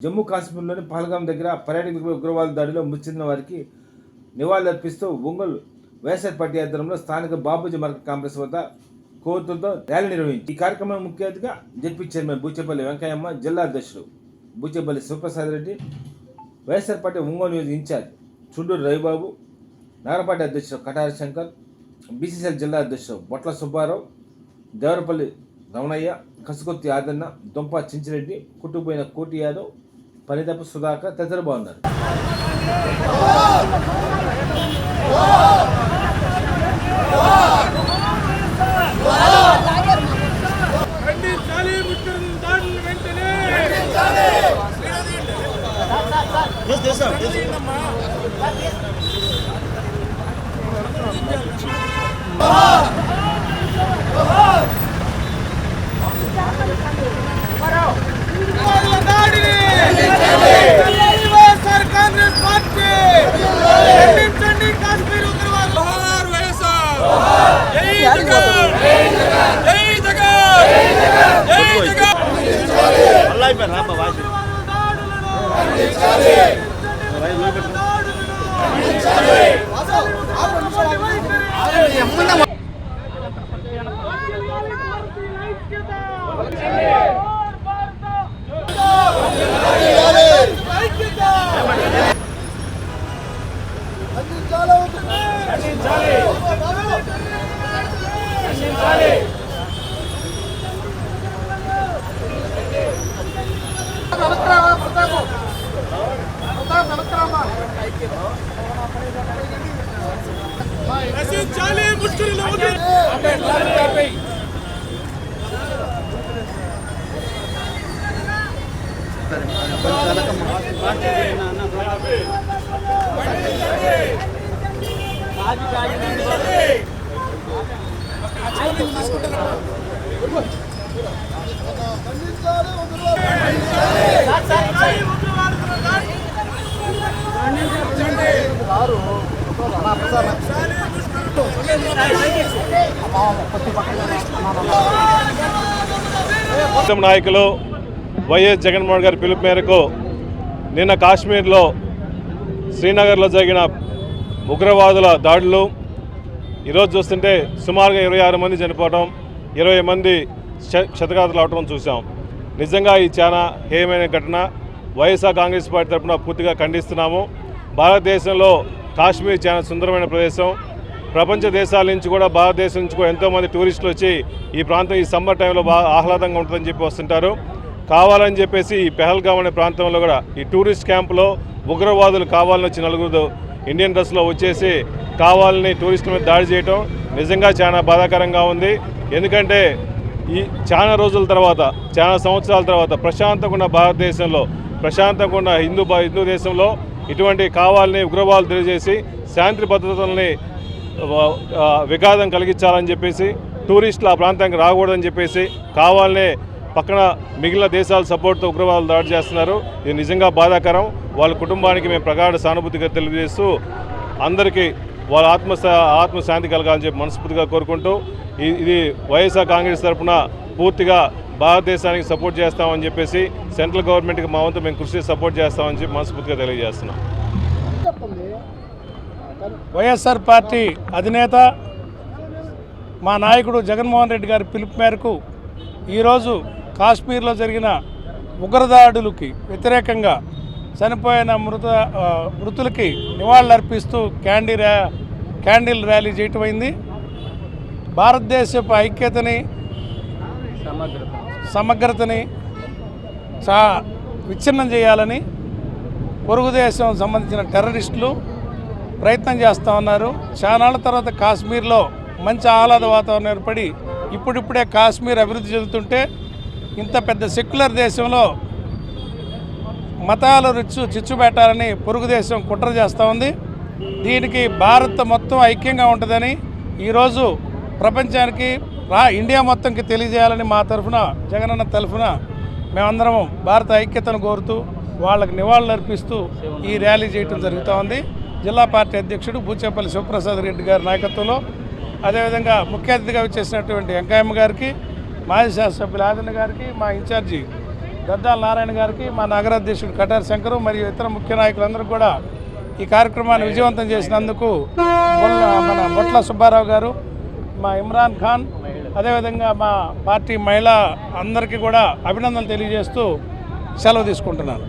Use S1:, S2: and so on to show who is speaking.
S1: జమ్మూ కాశ్మీర్లోని పహల్గాం దగ్గర పర్యాటకులపై ఉగ్రవాద దాడిలో మృతి చెందిన వారికి నివాళులర్పిస్తూ ఒంగోలు వైఎస్ఆర్ పార్టీ ఆధ్వర్యంలో స్థానిక బాబూజీ మార్కెట్ కాంప్లెక్స్ వద్ద కోతులతో ర్యాలీ నిర్వహించి ఈ కార్యక్రమం ముఖ్య అతిథిగా జడ్పీ చైర్మన్ బూచేపల్లి వెంకయ్యమ్మ జిల్లా అధ్యక్షుడు బూచేపల్లి శివప్రసాద్ రెడ్డి వైఎస్ఆర్ పార్టీ ఒంగోలు నియోజక ఇన్ఛార్జ్ చుండూరు రవిబాబు నగరపార్టీ అధ్యక్షుడు కటారి శంకర్ బీసీసీఎల్ జిల్లా అధ్యక్షుడు బొట్ల సుబ్బారావు దేవరపల్లి రమణయ్య కసుకొత్తి ఆదన్న దుంప చించిరెడ్డి కుట్టుపోయిన కోటి యాదవ్ పరిదపు సుధాకర్ తదితరులు బాగున్నారు.
S2: ఖండించాలి அமித்ஷா నశించాలి ముష్కరులు
S3: ఉత్తమ నాయకులు వైఎస్ జగన్మోహన్ గారి పిలుపు మేరకు నిన్న కాశ్మీర్లో శ్రీనగర్లో జరిగిన ఉగ్రవాదుల దాడులు. ఈరోజు చూస్తుంటే సుమారుగా ఇరవై ఆరు మంది చనిపోవడం ఇరవై మంది క్షతగాతులు అవటం చూసాం నిజంగా ఈ చాలా హేయమైన ఘటన. వైఎస్ఆర్ కాంగ్రెస్ పార్టీ తరఫున పూర్తిగా ఖండిస్తున్నాము. భారతదేశంలో కాశ్మీర్ చాలా సుందరమైన ప్రదేశం. ప్రపంచ దేశాల నుంచి కూడా భారతదేశం నుంచి కూడా ఎంతోమంది టూరిస్టులు వచ్చి ఈ ప్రాంతం ఈ సమ్మర్ టైంలో బాగా ఆహ్లాదంగా ఉంటుందని చెప్పి వస్తుంటారు. కావాలని చెప్పేసి ఈ పెహల్గాం అనే ప్రాంతంలో కూడా ఈ టూరిస్ట్ క్యాంపులో ఉగ్రవాదులు కావాలని వచ్చి నలుగురు ఇండియన్ డ్రెస్లో వచ్చేసి కావాలని టూరిస్టుల మీద దాడి చేయటం నిజంగా చాలా బాధాకరంగా ఉంది. ఎందుకంటే ఈ చాలా రోజుల తర్వాత చాలా సంవత్సరాల తర్వాత ప్రశాంతంగా ఉన్న భారతదేశంలో ప్రశాంతంగా ఉన్న హిందూ హిందూ దేశంలో ఇటువంటి కావాలని ఉగ్రవాదులు తెలియజేసి శాంతి భద్రతల్ని విఘాతం కలిగించాలని చెప్పేసి టూరిస్టులు ఆ ప్రాంతానికి రాకూడదని చెప్పేసి కావాలనే పక్కన మిగిలిన దేశాల సపోర్ట్తో ఉగ్రవాదులు దాడి చేస్తున్నారు. ఇది నిజంగా బాధాకరం. వాళ్ళ కుటుంబానికి మేము ప్రగాఢ సానుభూతిగా తెలియజేస్తూ అందరికీ వాళ్ళ ఆత్మ ఆత్మశాంతి కలగాలని చెప్పి మనస్ఫూర్తిగా కోరుకుంటూ ఇది వైఎస్ఆర్ కాంగ్రెస్ తరఫున పూర్తిగా భారతదేశానికి సపోర్ట్ చేస్తామని చెప్పేసి సెంట్రల్ గవర్నమెంట్కి మా వంతు మేము కృషి సపోర్ట్ చేస్తామని చెప్పి మనస్ఫూర్తిగా తెలియజేస్తున్నాం.
S2: వైఎస్ఆర్ పార్టీ అధినేత మా నాయకుడు జగన్మోహన్ రెడ్డి గారి పిలుపు మేరకు ఈరోజు కాశ్మీర్లో జరిగిన ఉగ్రదాడులకి వ్యతిరేకంగా చనిపోయిన మృత మృతులకి నివాళులర్పిస్తూ క్యాండీ ర్యా క్యాండిల్ ర్యాలీ చేయటం అయింది భారతదేశపు ఐక్యతని సమగ్రతని చా విచ్ఛిన్నం చేయాలని పొరుగు దేశం సంబంధించిన టెర్రరిస్టులు ప్రయత్నం చేస్తూ ఉన్నారు. చానాళ్ళ తర్వాత కాశ్మీర్లో మంచి ఆహ్లాద వాతావరణం ఏర్పడి ఇప్పుడిప్పుడే కాశ్మీర్ అభివృద్ధి చెందుతుంటే ఇంత పెద్ద సెక్యులర్ దేశంలో మతాలు రుచు చిచ్చు పెట్టాలని పొరుగు దేశం కుట్ర చేస్తూ ఉంది. దీనికి భారత్ మొత్తం ఐక్యంగా ఉంటుందని ఈరోజు ప్రపంచానికి రా ఇండియా మొత్తంకి తెలియజేయాలని మా తరఫున జగనన్న తరఫున మేమందరం భారత ఐక్యతను కోరుతూ వాళ్ళకి నివాళులు అర్పిస్తూ ఈ ర్యాలీ చేయటం జరుగుతూ ఉంది. జిల్లా పార్టీ అధ్యక్షుడు బూచేపల్లి శివప్రసాద్ రెడ్డి గారి నాయకత్వంలో అదేవిధంగా ముఖ్య అతిథిగా వచ్చేసినటువంటి వెంకయ్యమ్మ గారికి మాజీ శాసనసభ్యులు ఆదిన గారికి మా ఇన్ఛార్జి గద్దాల నారాయణ గారికి మా నగరాధ్యక్షుడు కటార్ శంకర్ మరియు ఇతర ముఖ్య నాయకులందరూ కూడా ఈ కార్యక్రమాన్ని విజయవంతం చేసినందుకు మన బొట్ల సుబ్బారావు గారు మా ఇమ్రాన్ ఖాన్ అదేవిధంగా మా పార్టీ మహిళ అందరికీ కూడా అభినందనలు తెలియజేస్తూ సెలవు తీసుకుంటున్నాను.